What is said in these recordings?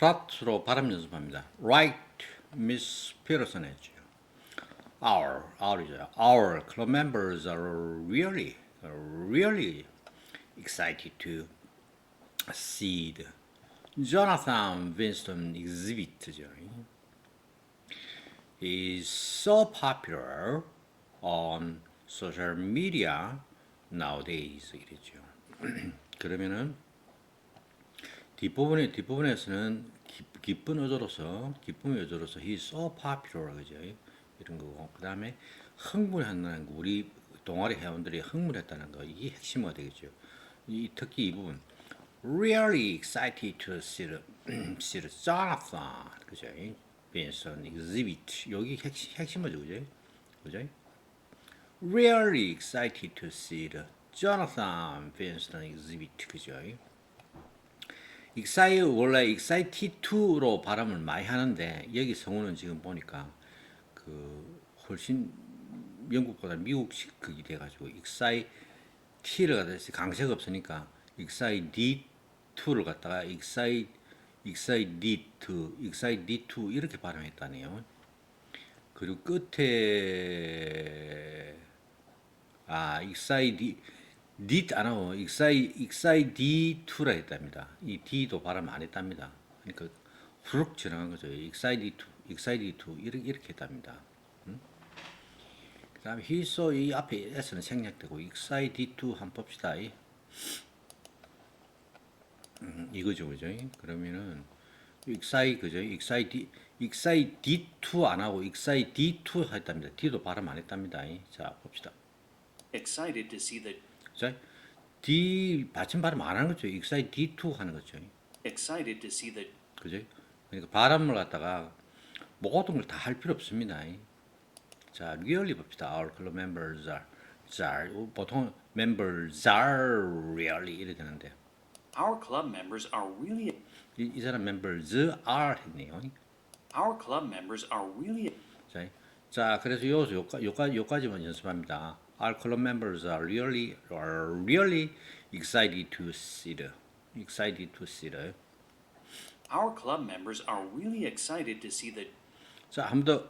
플라트로 발음 연습합니다. Right, Miss Peterson 했죠. Our, our이죠. Our club members are really, really excited to see the Jonathan Winston exhibit죠. is so popular on social media nowadays 이랬죠. 그러면은 뒷부분에 뒷부분에서는 기, 기쁜 어조로서 기쁨의 어조로서 he so popular 그죠? 이런 거고 그 다음에 흥분한다는 거 우리 동아리 회원들이 흥분했다는 거 이게 핵심어가 되겠죠. 이 특히 이 부분 really excited to see the, see the Jonathan 그죠? Benson exhibit 여기 핵심 핵심어죠 그죠? 그죠? really excited to see the Jonathan Benson exhibit 그죠? Excite 원래 to로 발음을 많이 하는데 여기 성우는 지금 보니까 그 훨씬 영국보다 미국식 극이 돼가지고 excite t를 갖다 강세가 없으니까 to를 갖다가 to excite to 이렇게 발음했다네요. 그리고 끝에 아 excite did 안 하고 excite excite d2라 했답니다. 이 d도 발음 안 했답니다. 그러니까 후룩 지나간 거죠. excite to excite to 이렇게 이렇게 했답니다. 음? he saw 이 앞에 s는 생략되고 excite to 한번 봅시다. 이. 음, 이거죠, 그죠? 그러면은 excite 그죠? excite excite d2 안 하고 excite d2 했답니다. d도 발음 안 했답니다. 자 봅시다. Excited to see the 자, D 받침 발음 안 하는 거죠. 익사이 D2 하는 거죠. excited to see the 그죠? 그러니까 발음을 갖다가 모든 걸 다 할 필요 없습니다. 자, really 봅시다. Our club members are, are 보통 members are really 이래 되는데 our club members are really 이, 이 사람 members are 했네요. our club members are really 자, 자 그래서 여기서 요까, 요까, 요까지만 연습합니다. Our club members are really are really excited to see the excited to see the our club members are really excited to see the 자, 한 번 더.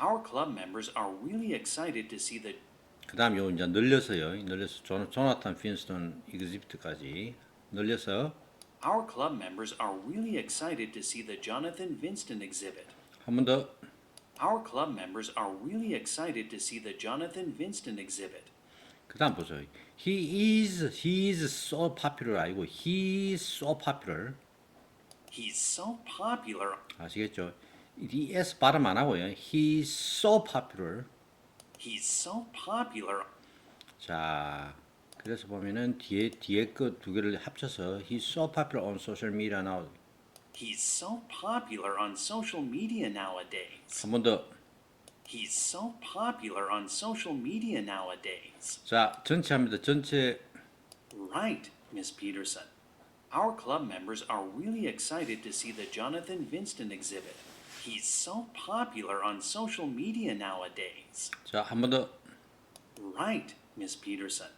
our club members are really excited to see the 그 다음 요 이제 늘려서요. 늘려서 조, 조나탄 핀스턴 이그집트까지 늘려서 our club members are really excited to see the Jonathan Vinston exhibit. 한 번 더. Our club members are really excited to see the Jonathan Vinston exhibit. 그 다음 보세요. He is he is so popular 아니고 he is so popular He's so popular. 아시겠죠? 이 s 발음 안 하고요. He is so popular. He's so popular. 자, 그래서 보면은 뒤에 뒤에 그 두 개를 합쳐서 he's so popular on social media now. He's so popular on social media nowadays. 한 번 더. He's so popular on social media nowadays. 자, 전체 합니다. 전체 Right, Miss Peterson. Our club members are really excited to see the Jonathan Vinston exhibit. He's so popular on social media nowadays. 자, 한 번 더. Right, Miss Peterson.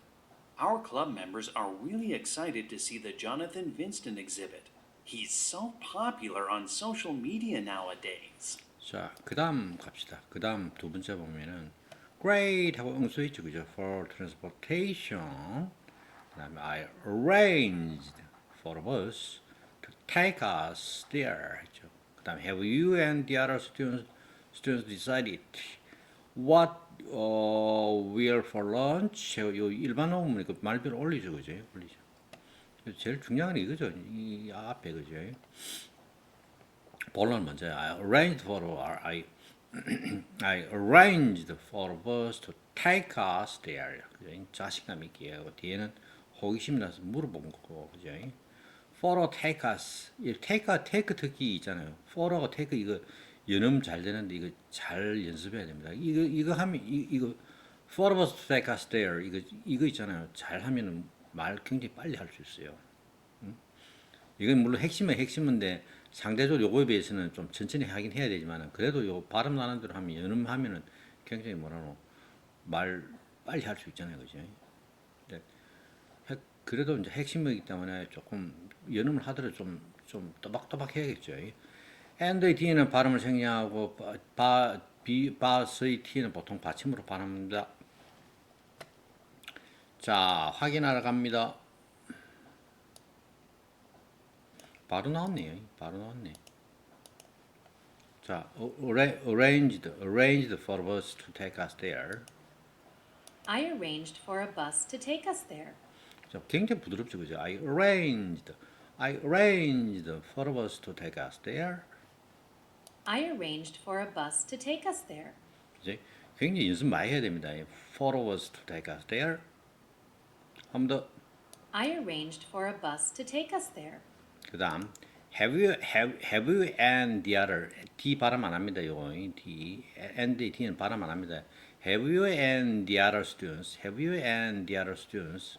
Our club members are really excited to see the Jonathan Vinston exhibit. He's so popular on social media nowadays. 자, 그다음 갑시다. 그다음 두 번째 보면은 great 하고 응수 있죠, 그죠? For transportation. 그다음에 I arranged for a bus to take us there. 했죠. 그다음에 have you and the other students students decided what uh, we'll for lunch? 요 일반 논문 그 말별 올리죠, 그죠? 올리죠. 제일 중요한 게 이거죠. 이 앞에 그죠? 본론 먼저 I arranged for I I arranged for a bus to take us there. 그죠? 자신감 있게 하고 뒤에는 호기심 나서 물어본 거고 그죠? For take us. 이 take take 듣기 있잖아요. for하고 take 이거 연음 잘 되는데 이거 잘 연습해야 됩니다. 이거 이거 하면 이, 이거 for a bus to take us there 이거 이거 있잖아요. 잘 하면은 말 굉장히 빨리 할 수 있어요. 이건 물론 핵심은 핵심인데 상대적으로 요거에 비해서는 좀 천천히 하긴 해야 되지만 그래도 요 발음 나는 대로 하면 연음하면은 굉장히 뭐라노 말 빨리 할 수 있잖아요, 그죠? 그래도 이제 핵심이기 때문에 조금 연음을 하더라도 좀 좀 또박또박 해야겠죠. and의 t는 발음을 생략하고 바, 바 비, 바스의 t는 보통 받침으로 발음합니다. 자, 확인하러 갑니다. 바로 나왔네요. 바로 나왔네. 자, arra- arranged, arranged for us to take us there. I arranged for a bus to take us there. 자, 굉장히 부드럽죠, 그죠? I arranged, I arranged for us to take us there. I arranged for a bus to take us there. 이제 굉장히 연습 많이 해야 됩니다. For us to take us there. 한 번 더. I arranged for a bus to take us there. 그다음 have you have have you and the other D 발음 안 합니다. 요거 D and D는 발음 안 합니다. Have you and the other students? Have you and the other students?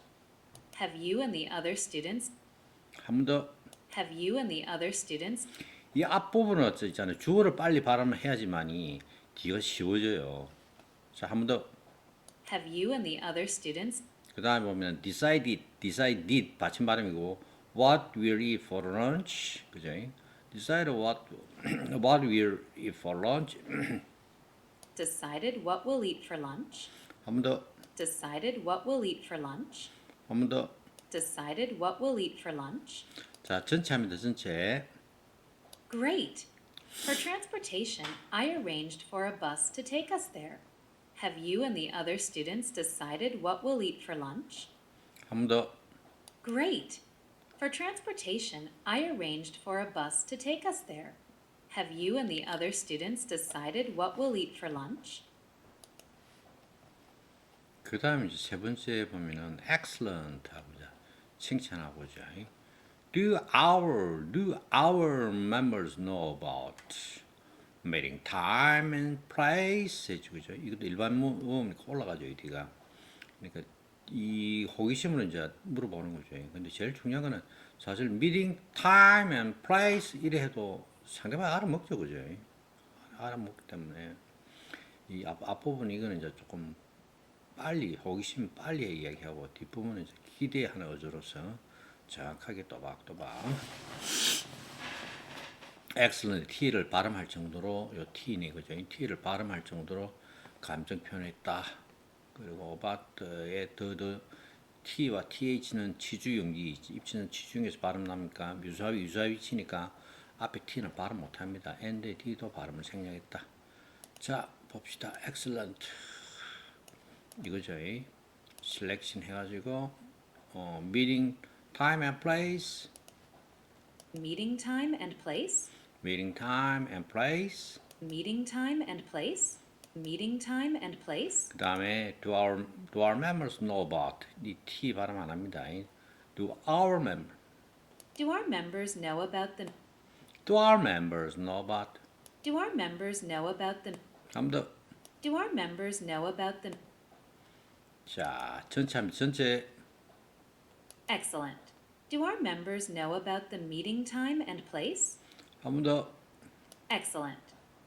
Have you and the other students? 한 번 더. Have you and the other students? 이 앞부분은 어쩌 있잖아요. 주어를 빨리 발음을 해야지만이 뒤가 쉬워져요. 자, 한 번 더. Have you and the other students? 그 다음에 보면 decided, decided 받침 발음이고 what will eat for lunch, 그죠? decide what what will eat for lunch. Decided what we'll eat for lunch. 한 번 더, Decided what we'll eat for lunch. 한 번 더. Decided what we'll eat for lunch. 자, 전체 합니다. 전체. Great! For transportation, I arranged for a bus to take us there. Have you and the other students decided what we'll eat for lunch? 한 번 더. Great! For transportation, I arranged for a bus to take us there. Have you and the other students decided what we'll eat for lunch? 그 다음에 이제 세 번째 보면은 excellent 하고자 칭찬하고자. Do our do our members know about Meeting time and place 해주죠. 이것도 일반 모음이니까 올라가죠 이 뒤가. 그러니까 이 호기심으로 이제 물어보는 거죠. 근데 제일 중요한 거는 사실 meeting time 이래 해도 상대방 알아먹죠, 그죠? 알아먹기 때문에 이 앞, 앞부분 이거는 이제 조금 빨리 호기심 빨리 이야기하고 뒷부분은 이제 기대하는 어조로서 정확하게 또박또박 excellent T를 발음할 정도로 요 T니 그죠? 이 T를 발음할 정도로 감정 표현했다. 그리고 abaut의 더더 T와 TH는 치주 연기, 입치는 치중에서 발음 납니까? 유사위 유사위 치니까 앞에 T는 발음 못합니다. and D도 발음을 생략했다. 자 봅시다. excellent 이거죠. 셀렉션 해가지고 어, meeting time and place, Meeting time and place? meeting time and place. Meeting time and place? Meeting time and place? 그 다음에 do our do our members know about 이 T 발음 안 합니다. Do our member Do our members know about the do our members know about Do our members know about the 한 번 더. Do our members know about the 자 전체 합니다. 전체 Excellent. Do our members know about the meeting time and place? 한 번 더. Excellent.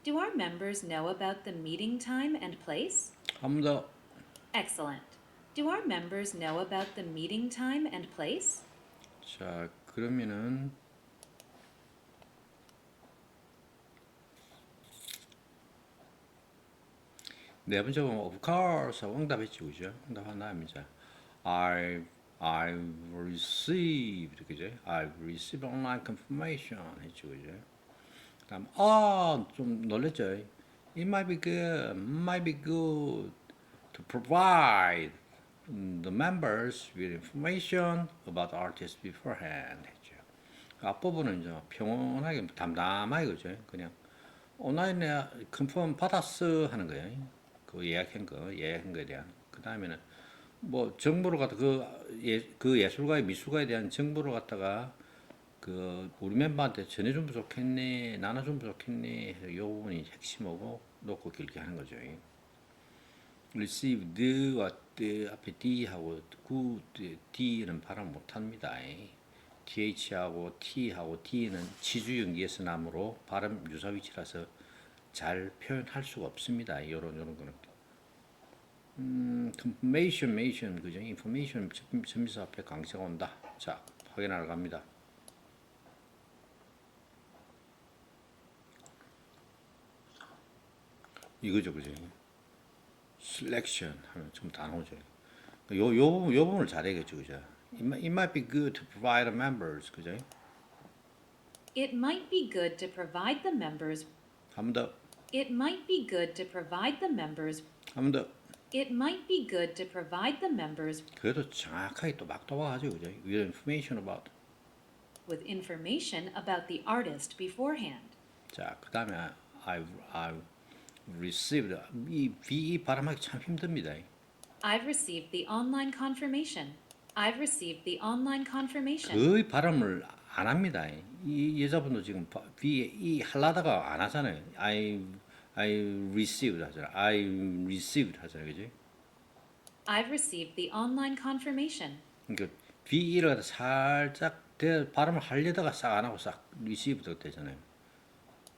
Do our members know about the meeting time and place? 한 번 더. Excellent. Do our members know about the meeting time and place? 자 그러면은 네 번째 보면 of course 하고 응답했지 그죠? 응답한 다음이죠. I I've received 그죠? I've received online confirmation 했지 그죠? 그다음 아좀 놀랬죠. It might be good, might be good to provide the members with information about artists beforehand 했죠. 앞부분은 이제 평온하게 담담하게 그죠. 그냥 온라인에 컨펌 받았어 하는 거예요. 그 예약한 거 예약한 거에 대한 그 다음에는 뭐 정보를 갖다 그 예 그 예술가의 미술가에 대한 정보를 갖다가 그 우리 멤버한테 전해주면 좋겠네 나눠주면 좋겠네 이 부분이 핵심이고 놓고 길게 하는 거죠. received와 the 앞에 d하고 구 d는 발음 못합니다. th하고 t하고 d는 치주 연기에서 나므로 발음 유사 위치라서 잘 표현할 수가 없습니다. 이런 이런 거는. 음, confirmation, mation, 그죠? information, 전미사 앞에 강세가 온다. 자, 확인하러 갑니다. 이거죠, 그죠? selection 하면 좀 단어죠. 요, 요, 요 부분을 잘해야겠죠, 그죠? It might, it might be good to provide members, 그죠? It might be good to provide the members. 한번 더. It might be good to provide the members. 한번 더. It might be good to provide the members 그래도 정확하게 또 막 도와가죠, 그죠? With information about. with information about the artist beforehand. 자, 그 다음에 I've, I've received. 이 VE 발음하기 참 힘듭니다. I've received the online confirmation. I've received the online confirmation. 거의 발음을 안 합니다. 이 여자분도 지금 바- VE 하려다가 안 하잖아요. I, I received 하잖아요. I received 하잖아요, 그죠? I've received the online confirmation. 그러니까 VE를 갖다 살짝 대, 발음을 하려다가 싹 안 하고 싹 received가 되잖아요.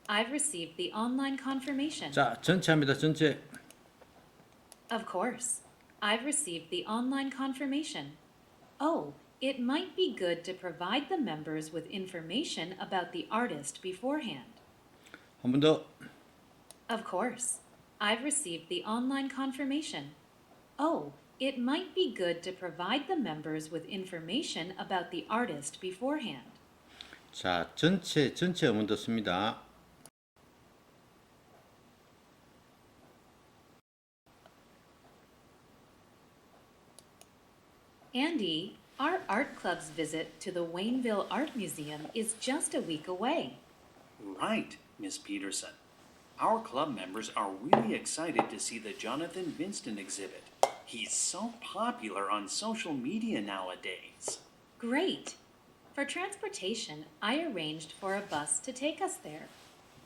I've received the online confirmation. 자, 전체 합니다. 전체. Of course. I've received the online confirmation. Oh, it might be good to provide the members with information about the artist beforehand. 한 번 더. Of course. I've received the online confirmation. Oh, it might be good to provide the members with information about the artist beforehand. 자, 전체 전체 음원 듣습니다. Andy, our art club's visit to the Wayneville Art Museum is just a week away. Right, Miss Peterson. Our club members are really excited to see the Jonathan Vinston exhibit. He's so popular on social media nowadays. Great! For transportation, I arranged for a bus to take us there.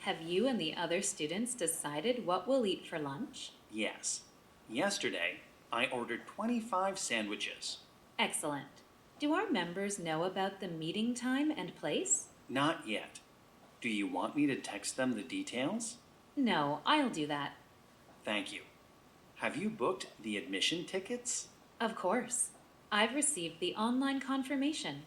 Have you and the other students decided what we'll eat for lunch? Yes. Yesterday, I ordered 25 sandwiches. Excellent. Do our members know about the meeting time and place? Not yet. Do you want me to text them the details? No, I'll do that. Thank you. Have you booked the admission tickets? Of course. I've received the online confirmation.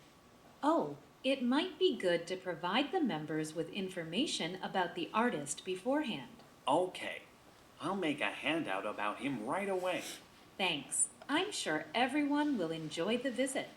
Oh, it might be good to provide the members with information about the artist beforehand. Okay. I'll make a handout about him right away. Thanks. I'm sure everyone will enjoy the visit.